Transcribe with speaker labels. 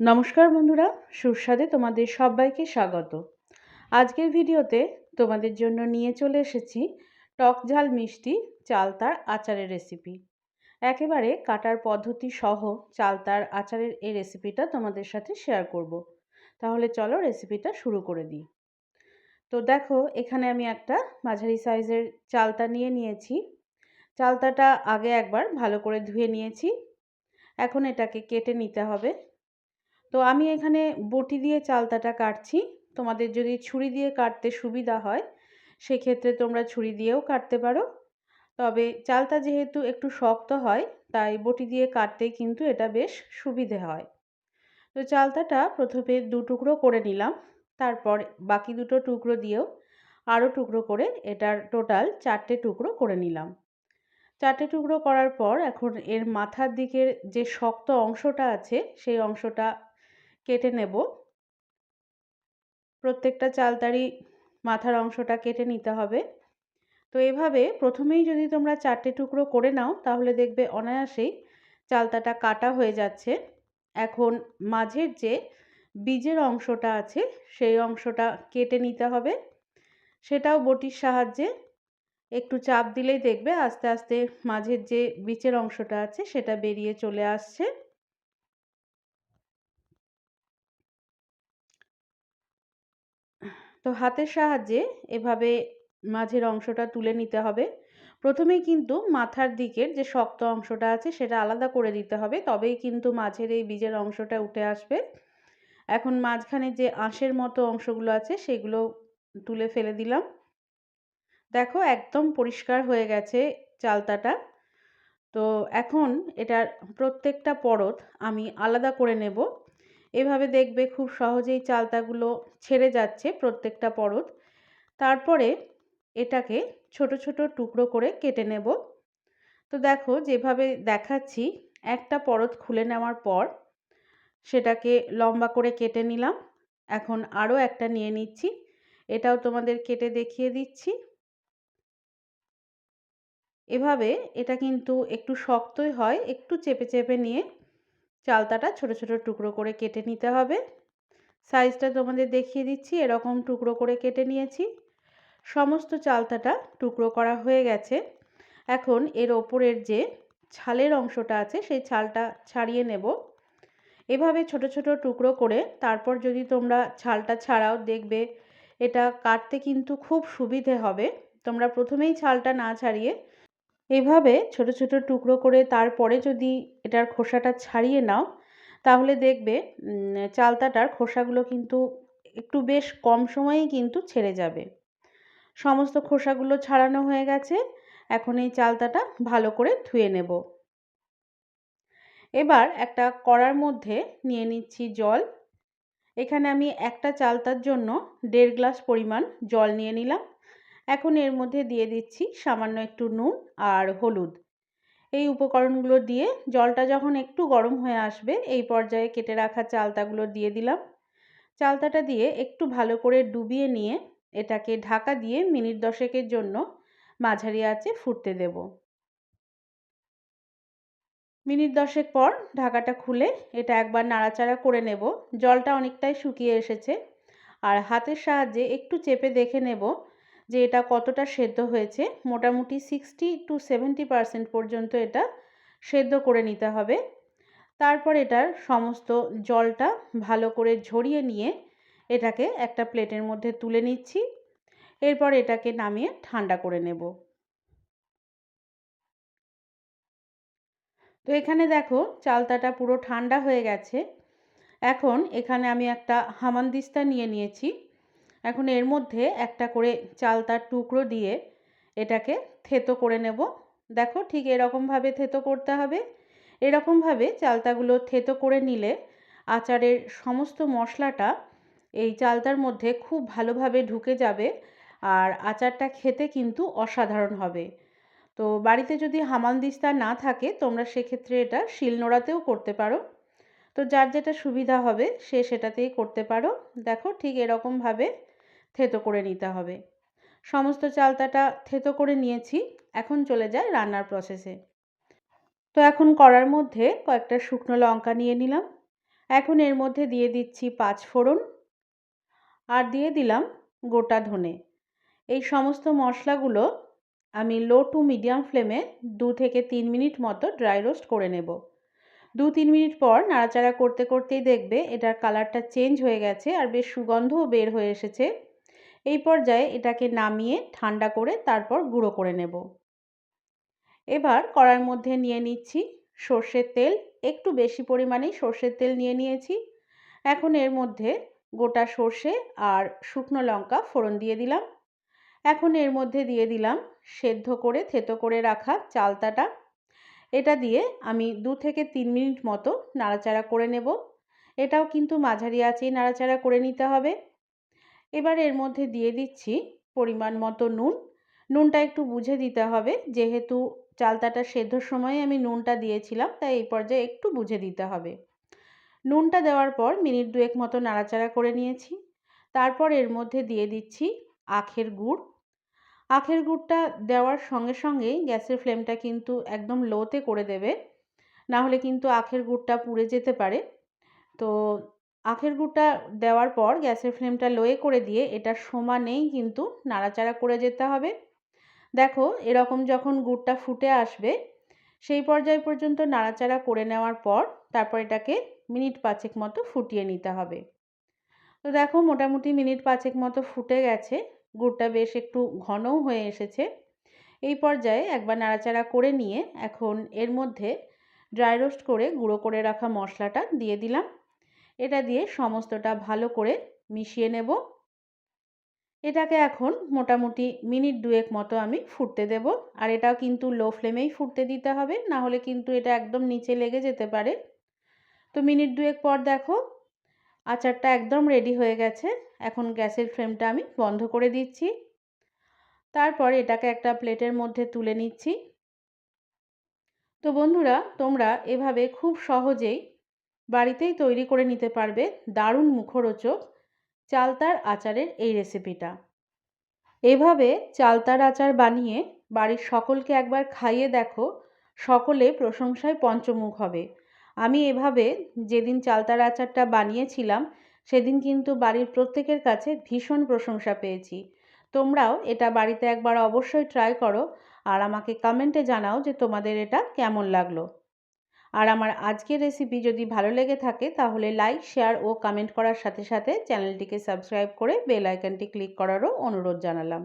Speaker 1: নমস্কার বন্ধুরা, সুস্বাদে তোমাদের সবাইকে স্বাগত। আজকের ভিডিওতে তোমাদের জন্য নিয়ে চলে এসেছি টক ঝাল মিষ্টি চালতার আচারের রেসিপি একেবারে কাটার পদ্ধতি সহ চালতার আচারের এই রেসিপিটা তোমাদের সাথে শেয়ার করব। তাহলে চলো রেসিপিটা শুরু করে দিই। তো দেখো, এখানে আমি একটা মাঝারি সাইজের চালতা নিয়ে নিয়েছি। চালতাটা আগে একবার ভালো করে ধুয়ে নিয়েছি। এখন এটাকে কেটে নিতে হবে। তো আমি এখানে বটি দিয়ে চালতাটা কাটছি। তোমাদের যদি ছুরি দিয়ে কাটতে সুবিধা হয়, সেক্ষেত্রে তোমরা ছুরি দিয়েও কাটতে পারো। তবে চালটা যেহেতু একটু শক্ত হয়, তাই বটি দিয়ে কাটতে কিন্তু এটা বেশ সুবিধে হয়। তো চালতাটা প্রথমে দু টুকরো করে নিলাম, তারপর বাকি দুটো টুকরো দিয়েও আরও টুকরো করে এটার টোটাল চারটে টুকরো করে নিলাম। চারটে টুকরো করার পর এখন এর মাথার দিকের যে শক্ত অংশটা আছে, সেই অংশটা কেটে নেব। প্রত্যেকটা চালতারই মাথার অংশটা কেটে নিতে হবে। তো এভাবে প্রথমেই যদি তোমরা চারটে টুকরো করে নাও, তাহলে দেখবে অনায়াসেই চালতাটা কাটা হয়ে যাচ্ছে। এখন মাঝের যে বীজের অংশটা আছে, সেই অংশটা কেটে নিতে হবে। সেটাও বটির সাহায্যে। একটু চাপ দিলেই দেখবে আস্তে আস্তে মাঝের যে বীজের অংশটা আছে, সেটা বেরিয়ে চলে আসছে। তো হাতের সাহায্যে এভাবে মাঝের অংশটা তুলে নিতে হবে। প্রথমেই কিন্তু মাথার দিকের যে শক্ত অংশটা আছে সেটা আলাদা করে দিতে হবে। তবেই কিন্তু মাঝের এই বীজের অংশটা উঠে আসবে। এখন মাঝখানে যে আঁশের মতো অংশগুলো আছে সেগুলো তুলে ফেলে দিলাম। দেখো একদম পরিষ্কার হয়ে গেছে চালতাটা। তো এখন এটার প্রত্যেকটা পরত আমি আলাদা করে নেব। এভাবে দেখবে খুব সহজেই চালতাগুলো ছেড়ে যাচ্ছে প্রত্যেকটা পরত। তারপরে এটাকে ছোট ছোট টুকরো করে কেটে নেব। তো দেখো যেভাবে দেখাচ্ছি, একটা পরত খুলে নেওয়ার পর সেটাকে লম্বা করে কেটে নিলাম। এখন আরও একটা নিয়ে নিচ্ছি। এটাও তোমাদের কেটে দেখিয়ে দিচ্ছি। এভাবে এটা কিন্তু একটু শক্তই হয়, একটু চেপে চেপে নিয়ে চালতাটা ছোট ছোট টুকরো করে কেটে নিতে হবে। সাইজটা তোমাদের দেখিয়ে দিচ্ছি, এরকম টুকরো করে কেটে নিয়েছি। সমস্ত চালতাটা টুকরো করা হয়ে গেছে। এখন এর ওপরের যে ছালের অংশটা আছে, সেই ছালটা ছাড়িয়ে নেব। এভাবে ছোট ছোট টুকরো করে তারপর যদি তোমরা ছালটা ছাড়াও দেখবে, এটা কাটতে কিন্তু খুব সুবিধে হবে। তোমরা প্রথমেই ছালটা না ছাড়িয়ে এভাবে ছোট ছোট টুকরো করে তারপরে যদি এটার খোসাটা ছাড়িয়ে নাও। তাহলে দেখবে চালতাটার খোসাগুলো কিন্তু একটু বেশ কম সময়েই কিন্তু ছেড়ে যাবে। সমস্ত খোসাগুলো ছাড়ানো হয়ে গেছে। এখন এই চালতাটা ভালো করে ধুয়ে নেব। এবার একটা কড়ার মধ্যে নিয়ে নিচ্ছি জল। এখানে আমি একটা চালতার জন্য দেড় গ্লাস পরিমাণ জল নিয়ে নিলাম। এখন এর মধ্যে দিয়ে দিচ্ছি সামান্য একটু নুন আর হলুদ। এই উপকরণগুলো দিয়ে জলটা যখন একটু গরম হয়ে আসবে, এই পর্যায়ে কেটে রাখা চালতাগুলো দিয়ে দিলাম। চালতাটা দিয়ে একটু ভালো করে ডুবিয়ে নিয়ে এটাকে ঢাকা দিয়ে মিনিট দশেকের জন্য মাঝারি আঁচে ফুটতে দেব। মিনিট দশেক পর ঢাকাটা খুলে এটা একবার নাড়াচাড়া করে নেব। জলটা অনেকটাই শুকিয়ে এসেছে। আর হাতের সাহায্যে একটু চেপে দেখে নেব যে এটা কতটা সেদ্ধ হয়েছে, মোটামুটি সিক্সটি টু সেভেন্টি পারসেন্ট পর্যন্ত এটা সেদ্ধ করে নিতে হবে। তারপর এটার সমস্ত জলটা ভালো করে ঝরিয়ে নিয়ে এটাকে একটা প্লেটের মধ্যে তুলে নিচ্ছি। এরপর এটাকে নামিয়ে ঠান্ডা করে নেব। তো এখানে দেখো চালতাটা পুরো ঠান্ডা হয়ে গেছে। এখন এখানে আমি একটা হামানদিস্তা নিয়ে নিয়েছি। এখন এর মধ্যে একটা করে চালতার টুকরো দিয়ে এটাকে থেতো করে নেব। দেখো ঠিক এরকমভাবে থেতো করতে হবে। এরকমভাবে চালতাগুলো থেতো করে নিলে আচারের সমস্ত মশলাটা এই চালতার মধ্যে খুব ভালোভাবে ঢুকে যাবে আর আচারটা খেতে কিন্তু অসাধারণ হবে। তো বাড়িতে যদি হামানদিস্তা না থাকে তোমরা সেক্ষেত্রে এটা শিলনোড়াতেও করতে পারো। তো যার যেটা সুবিধা হবে সে সেটাতেই করতে পারো। দেখো ঠিক এরকমভাবে থেতো করে নিতে হবে। সমস্ত চালতাটা থেতো করে নিয়েছি, এখন চলে যায় রান্নার প্রসেসে তো এখন করার মধ্যে কয়েকটা শুকনো লঙ্কা নিয়ে নিলাম। এখন এর মধ্যে দিয়ে দিচ্ছি পাঁচ ফোড়ন আর দিয়ে দিলাম গোটা ধনে। এই সমস্ত মশলাগুলো আমি লো টু মিডিয়াম ফ্লেমে দু থেকে তিন মিনিট মতো ড্রাই রোস্ট করে নেব। দু তিন মিনিট পর নাড়াচাড়া করতে করতেই দেখবে এটার কালারটা চেঞ্জ হয়ে গেছে আর বেশ সুগন্ধও বের হয়ে এসেছে। এই পর্যায়ে এটাকে নামিয়ে ঠান্ডা করে তারপর গুঁড়ো করে নেব। এবার কড়ার মধ্যে নিয়ে নিচ্ছি সর্ষের তেল, একটু বেশি পরিমাণেই সর্ষের তেল নিয়ে নিয়েছি। এখন এর মধ্যে গোটা সর্ষে আর শুকনো লঙ্কা ফোড়ন দিয়ে দিলাম। এখন এর মধ্যে দিয়ে দিলাম সেদ্ধ করে থেতো করে রাখা চালতাটা। এটা দিয়ে আমি দু থেকে তিন মিনিট মতো নাড়াচাড়া করে নেব। এটাও কিন্তু মাঝারি আঁচেই নাড়াচাড়া করে নিতে হবে। এবার এর মধ্যে দিয়ে দিচ্ছি পরিমাণ মতো নুন। নুনটা একটু বুঝে দিতে হবে, যেহেতু চালতাটা সেদ্ধর সময় আমি নুনটা দিয়েছিলাম, তাই এই পর্যায়ে একটু বুঝে দিতে হবে। নুনটা দেওয়ার পর মিনিট দুয়েক মতো নাড়াচাড়া করে নিয়েছি। তারপর এর মধ্যে দিয়ে দিচ্ছি আখের গুড়। আখের গুড়টা দেওয়ার সঙ্গে সঙ্গেই গ্যাসের ফ্লেমটা কিন্তু একদম লোতে করে দেবে না হলে কিন্তু আখের গুড়টা পুড়ে যেতে পারে। তো আখের গুড়টা দেওয়ার পর গ্যাসের ফ্লেমটা লোয়ে করে দিয়ে এটা সমানেই কিন্তু নাড়াচাড়া করে যেতে হবে। দেখো, এরকম যখন গুড়টা ফুটে আসবে, সেই পর্যায় পর্যন্ত নাড়াচাড়া করে নেওয়ার পর তারপর এটাকে মিনিট পাঁচেক মতো ফুটিয়ে নিতে হবে। তো দেখো, মোটামুটি মিনিট পাঁচেক মতো ফুটে গেছে, গুড়টা বেশ একটু ঘনও হয়ে এসেছে। এই পর্যায়ে একবার নাড়াচাড়া করে নিয়ে এখন এর মধ্যে ড্রাই রোস্ট করে গুঁড়ো করে রাখা মশলাটা দিয়ে দিলাম। এটা দিয়ে সমস্তটা ভালো করে মিশিয়ে নেব। এটাকে এখন মোটামুটি মিনিট দুয়েক মতো আমি ফুটতে দেব। আর এটাও কিন্তু লো ফ্লেমেই ফুটতে দিতে হবে, না হলে কিন্তু এটা একদম নিচে লেগে যেতে পারে। তো মিনিট দুয়েক পর দেখো, আচারটা একদম রেডি হয়ে গেছে। এখন গ্যাসের ফ্লেমটা আমি বন্ধ করে দিচ্ছি। তারপর এটাকে একটা প্লেটের মধ্যে তুলে নিচ্ছি। তো বন্ধুরা, তোমরা এভাবে খুব সহজেই বাড়িতেই তৈরি করে নিতে পারবে দারুণ মুখরোচক চালতার আচারের এই রেসিপিটা এভাবে চালতার আচার বানিয়ে বাড়ির সকলকে একবার খাইয়ে দেখো, সকলে প্রশংসায় পঞ্চমুখ হবে। আমি এভাবে যেদিন চালতার আচারটা বানিয়েছিলাম, সেদিন কিন্তু বাড়ির প্রত্যেকের কাছে ভীষণ প্রশংসা পেয়েছি। তোমরাও এটা বাড়িতে একবার অবশ্যই ট্রাই করো আর আমাকে কমেন্টে জানাও যে তোমাদের এটা কেমন লাগল। আর আমার আজকের রেসিপি যদি ভালো লেগে থাকে, তাহলে লাইক শেয়ার ও কমেন্ট করার সাথে সাথে চ্যানেলটিকে সাবস্ক্রাইব করে বেল আইকনটি ক্লিক করারও অনুরোধ জানালাম।